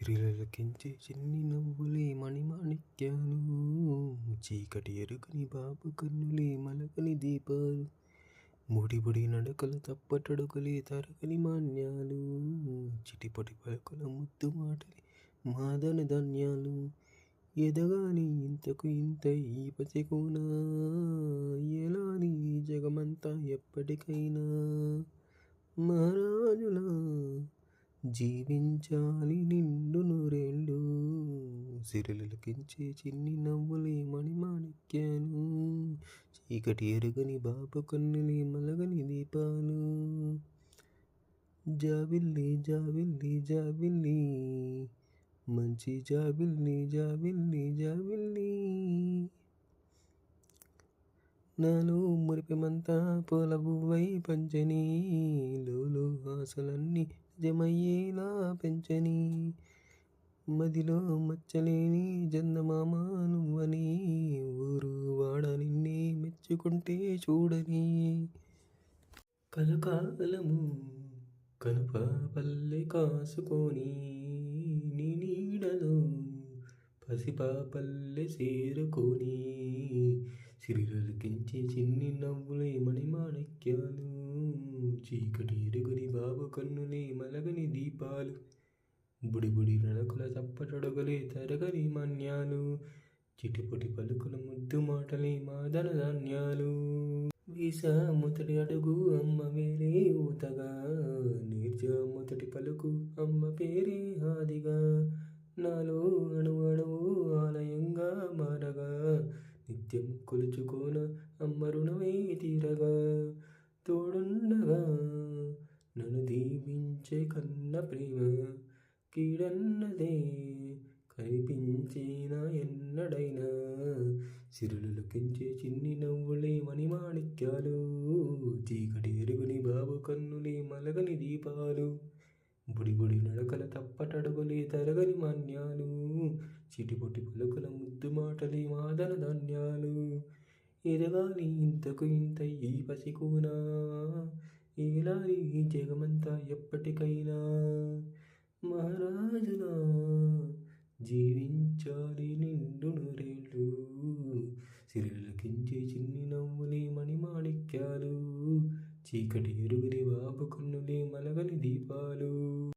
సిరిలకించే చిన్ని నవ్వులే మణిమాణిక్యాలు. చీకటి ఎరుగని బాబు కన్నులే మలగని దీపాలు. ముడిబుడి నడకలు తప్పటడుగులే తరగని మాన్యాలు. చిటిపటి పలుకుల ముద్దు మాటలే మాదన ధాన్యాలు. ఎదగాని ఇంతకు ఇంత ఈ పసికోనా ఎలాని జగమంతా ఎప్పటికైనా? జీవించాలి నిండు నూరేళ్ళు. సిరులకించే చిన్ని నవ్వులే మణిమాణిక్యాలు. చీకటి ఎరుగని బాబు కన్నులే మలగని దీపాలు. జాబిల్లి జాబిల్లి జాబిల్లి. మంచి జాబిల్లి జాబిల్లి జాబిల్లి. నాలో మురిపిమంతా పూల పువ్వై పంచని లోలో ఆశలన్నీ నిజమయ్యేలా పెంచని మదిలో మచ్చలేని చందమామ నువ్వని ఊరు వాడ నిన్నే మెచ్చుకుంటే చూడని. కలకాలము కనుప పల్లె కాసుకొని నీ నీడలో పసిపాపల్లె చేరుకొని సిరిలకించే చిన్ని నవ్వులే మణిమాణిక్యాలు. చీకటి ఎరుగుని బాబు కన్నులే మలగని దీపాలు. బుడి బుడి నడకల చప్పటడుగులే తరగని మాన్యాలు. చిటిపొటి పలుకుల ముద్దు మాటలే మాదన ధాన్యాలు. వీసా మొదటి అడుగు అమ్మ వేరే ఊతగా. నీర్జ మొదటి పలుకు అమ్మ పేరే ఆదిగా నిత్యం కొలుచుకోన అమ్మ రుణమే తీరగా. తోడుండగా నన్ను దీవించే కన్న ప్రేమ కీడన్నదే కనిపించేనా ఎన్నడైనా. సిరులు సిరులకించే చిన్ని నవ్వులే మణిమాణిక్యాలు చీకటి ఎరుగుని బాబు కన్నులే మలగని దీపాలు. బుడి బుడి నడకల తప్పటడుగులే తరగని మాన్యాలు. చిటిపొటి పలుకుల ముద్దు మాటలే మాదన ధాన్యాలు. ఎదగాలి ఇంతకు ఇంత ఈ పసికూనా. ఏలాలి ఈ జగమంతా ఎప్పటికైనా. మహారాజులా జీవించాలి నిండు నూరేళ్ళు. సిరిలకించే చిన్ని నవ్వులే మణిమాణిక్యాలు. చీకటి ఎరుగుని బాబు కన్నులే మలగని దీపాలు.